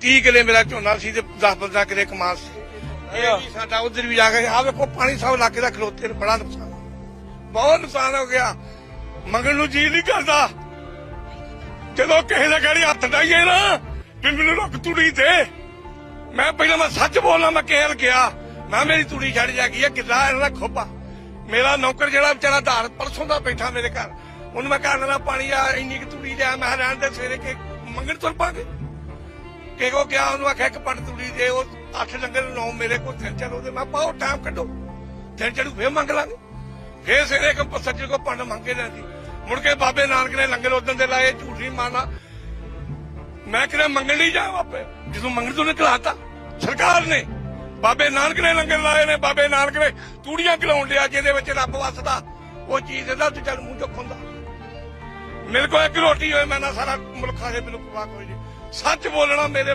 30 ਕਿਲੇ ਮੇਰਾ ਝੋਨਾ ਸੀ ਤੇ 10 15 ਕਿਲੇ ਕਮਾਲ ਸੀ। ਇਹ ਵੀ ਸਾਡਾ ਉਧਰ ਵੀ ਜਾ ਕੇ ਆ ਵੇਖੋ ਪਾਣੀ ਸਭ ਇਲਾਕੇ ਦਾ ਖਲੋਤੇ ਨੇ, ਬੜਾ ਨੁਕਸਾਨ। ਬਹੁਤ ਨੁਕਸਾਨ ਹੋ ਗਿਆ। ਮੰਗਣ ਨੂੰ ਜੀ ਨਹੀਂ ਕਰਦਾ। ਜਦੋਂ ਕਿਸੇ ਦੇ ਗਾੜੀ ਹੱਥ ਡਾਈਏ ਨਾ ਵੀ ਮੈਨੂੰ ਰੁੱਕ ਤੂੜੀ ਦੇ। ਮੈਂ ਪਹਿਲਾਂ ਮੈਂ ਸੱਚ ਬੋਲਣਾ ਮੈਂ ਕਹਿਣ ਗਿਆ ਮੈਂ ਮੇਰੀ ਤੂੜੀ ਛੱਡ ਜਾ ਗਈ ਹੈ ਕਿੱਲਾ ਇਹਨਾਂ ਦਾ ਖੋਪਾ। ਮੇਰਾ ਨੌਕਰ ਜਿਹੜਾ ਵਿਚਾਰਾ ਧਾਰ ਪਰਸੋਂ ਦਾ ਬੈਠਾ ਮੇਰੇ ਘਰ ਉਹਨੂੰ ਮੈਂ ਨਾਲ ਪਾਣੀ ਆ ਇੰਨੀ ਕਿ ਤੂੜੀ ਲਿਆ ਮੈਂ ਰਹਿਣ ਦੇ ਸਵੇਰੇ ਕੇ ਮੰਗਣ ਤੁਰ ਪਾਂਗੇ। ਕਿ ਕੋ ਗਿਆ ਉਹਨੂੰ ਆਖਿਆ ਇੱਕ ਪੱਟ ਤੂੜੀ ਦੇ, ਉਹ ਅੱਠ ਲੰਗਰ ਨੌ ਮੇਰੇ ਕੋਲ ਤਿੰਨ ਚਾਰ ਉਹਦੇ ਮੈਂ ਪਾਓ ਟਾਈਮ ਕੱਢੋ। ਤਿੰਨ ਚੜੂ ਫੇਰ ਮੰਗ ਲਾਂਗੇ। ਫੇਰ ਸਵੇਰੇ ਇੱਕ ਸੱਜੇ ਕੋ ਪੰਡ ਮੰਗੇ ਲੈਂਦੀ ਮੁੜ ਕੇ ਬਾਬੇ ਨਾਨਕ ਨੇ ਲੰਗਰ ਉਦੋਂ ਦੇ ਲਾਏ, ਝੂਠ ਨਹੀਂ ਮਾਰਨਾ। ਮੈਂ ਕਿਹਾ, ਮੰਗਣ ਨਹੀਂ ਜਾ ਆਪੇ ਜਦੋਂ ਮੰਗਣ ਤੋਂ ਨਿਕਲਾਤਾ ਸਰਕਾਰ ਨੇ, ਬਾਬੇ ਨਾਨਕ ਨੇ ਲੰਗਰ ਲਾਏ ਨੇ, ਬਾਬੇ ਨਾਨਕ ਨੇ ਤੂੜੀਆਂ ਖਿਲਾਉਣ ਲਿਆ, ਜਿਹਦੇ ਵਿੱਚ ਰੱਬ ਵਸਦਾ। ਉਹ ਚੀਜ਼ ਇਹਦਾ ਤੇ ਚੱਲ ਮੂੰਹ ਚੋਂ ਖੁੰਦਾ। ਮੇਰੇ ਕੋਲ ਇੱਕ ਰੋਟੀ ਹੋਏ, ਮੈਂ ਨਾ ਸਾਰਾ ਮੁਲਕ ਖਾਏ ਮੈਨੂੰ ਪਵਾ ਕੋਈ ਨਹੀਂ ਸੱਚ ਬੋਲਣਾ ਮੇਰੇ